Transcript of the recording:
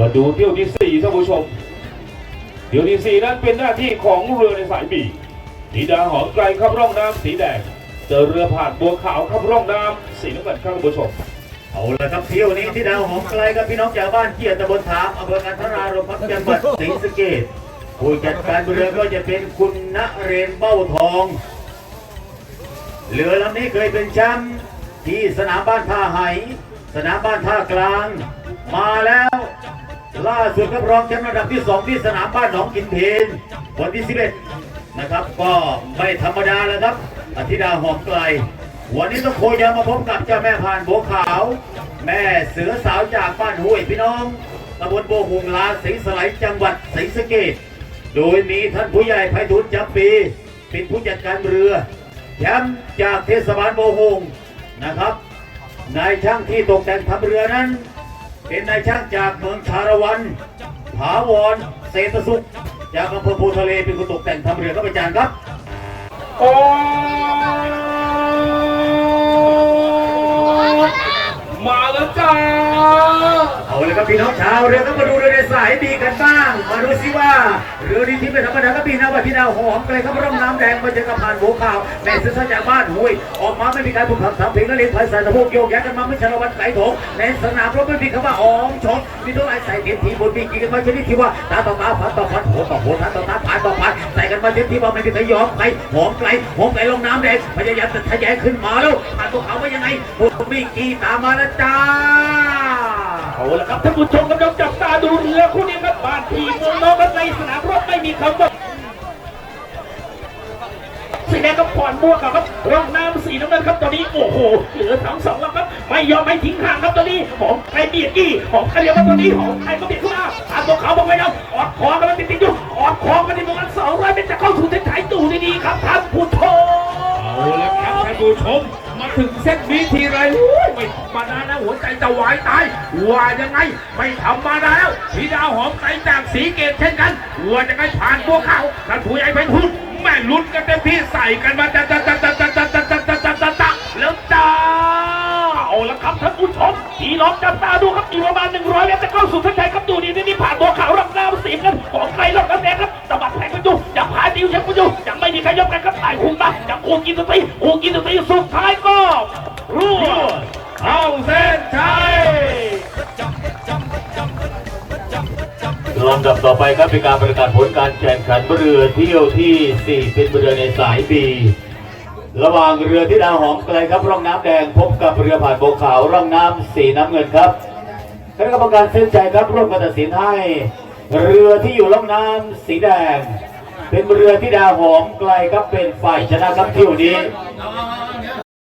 มาดูเที่ยวที่สี่ท่านผู้ชม เที่ยวที่สี่นั้นเป็นหน้าที่ของเรือในสายบีสีดาหอมไกลครับร่องน้ำสีแดง เจอเรือผ่านบัวขาวครับร่องน้ำสีน้ำเงินครับท่านผู้ชมเอาละครับเที่ยวนี้ที่ดาวหอมไกลกับพี่น้องชาวบ้านเกียรติตำบลถามอำเภอกันทรารมพักจังหวัดศรีสะเกษผู้จัดการเรือก็จะเป็นคุณณเรนเบ้าทอง เรือลำนี้เคยเป็นแชมป์ที่สนามบ้านท่าไหสนามบ้านท่ากลาง มาแล้ว ล่าสุดครับรองแชมป์ระดับที่สองที่สนามบ้านหนองกินเพนวันที่ 11 นะครับ ก็ไม่ธรรมดาแล้วครับอธิดาหอมไกล วันนี้ต้องโคยามาพบกับเจ้าแม่พานโบขาว แม่เสือสาวจากบ้านห้วยพี่น้องตำบลโบวหุงลาศรีสไลจังหวัดศรีสะเกษโดยมีท่านผู้ใหญ่ไพฑูรย์จำปี เป็นผู้จัดการเรือแชมป์จากเทศบาลโบวหุงนะครับนายช่างที่ตกแต่งทำเรือนั้น เป็นนายช่างจากเมืองชาละวันถาวรเศรษฐสุข จากอำเภอโพทะเลเป็นคนตกแต่งทำเรือครับอาจารย์ครับ โอ้มาแล้วจ้า เอาเลยครับพี่น้องชาวเรือก็มาดูเรือในสายดีกันบ้าง มาดูสิว่าเรือดีที่เป็นธรรมดาก็พี่นะว่าพี่ดาวหอมไกลครับร่องน้ำแดงมาเจอกับผ่านหัวข่าวแม่ซื้อจากบ้านห้วยออกมาไม่มีการบุกขับทำเพลงและเล่นภาษาตะโพกโยกย้ายกันมาไม่ชะละวันไก่ถงในสนามรบไม่มีคำว่าอ๋องชนมีตัวไอ้ใส่เต็มทีบนปีกีกันมาชนิดที่ว่าตาต่อตาพันต่อพันหัวต่อหัวทันต่อตาผ่านต่อผ่านใส่กันมาเต็มที่ว่าไม่มีใครยอมใครหอมไกลหอมไกลลงน้ำแดงพยายามจะทะแยงขึ้นมาแล้วผ่านตัวเขาว่ายังไงพวกมีกีตามมาแล้วจ้า เอาละครับท่านผู้ชมกำลังจับตาดูเรือคู่นี้ครับบ้านพี่เมืองนอกกันในสนามรบไม่มีคำว่าสีแดงกับผ่อนบัวกครับร่องน้ำสีน้ำเงินครับตอนนี้โอ้โหเหลือทั้งสองแล้วครับไม่ยอมไม่ทิ้งห่างครับตอนนี้ของใครเบียดกี้ของใครเรียกว่าตอนนี้ของใครก็เบียดขึ้นมาตามตัวเขาบอกไว้แล้วออดคอกันมันติดๆอยู่ออดคอกันในประมาณสองร้อยเมตรจะเข้าสู่เส้นชัยตู่ดีๆครับท่านผู้ชมเอาละครับท่านผู้ชม ถึงเส้นนี้ทีไรโอ้ยไม่ธรรมดานะหัวใจจะวายตายว่ายังไงไม่ธรรมดาแล้วพี่ดาวหอมไกลจากสีเกตเช่นกันว่ายังไงผ่านพวกเขาท่านผู้ใหญ่เป็นหุ้นแม่ลุ้นกันเต็มที่ใส่กันมาจะจะจะจะจะจะจะจะจะจะจะจะแล้วจ้าเอาละครับท่านผู้ชมพี่น้องจับตาดูครับอีกประมาณหนึ่งร้อยเมตรจะเข้าสู่เส้นชัยครับดูนี่นี่ผ่านตัวขาวรับน้ำสีกันของใครรับน้ำแดงครับตะบัดแผง มายังกินสตีคูกินสตีสุดท้ายก็รั่วเข้าเส้นชัยลำดับต่อไปครับเป็นการประกาศผลการแข่งขันเรือเที่ยวที่ 4 เป็นเรือในสายบีระหว่างเรือที่ดาวหอมไกลครับร่องน้ำแดงพบกับเรือผ่านโบขาวร่องน้ำสีน้ำเงินครับคณะกรรมการเส้นใจครับร่วมกันตัดสินให้ เรือที่อยู่ร่องน้ำสีแดง เป็นเรือที่ดาวหอมไกลครับเป็นฝ่ายชนะครับเที่ยวนี้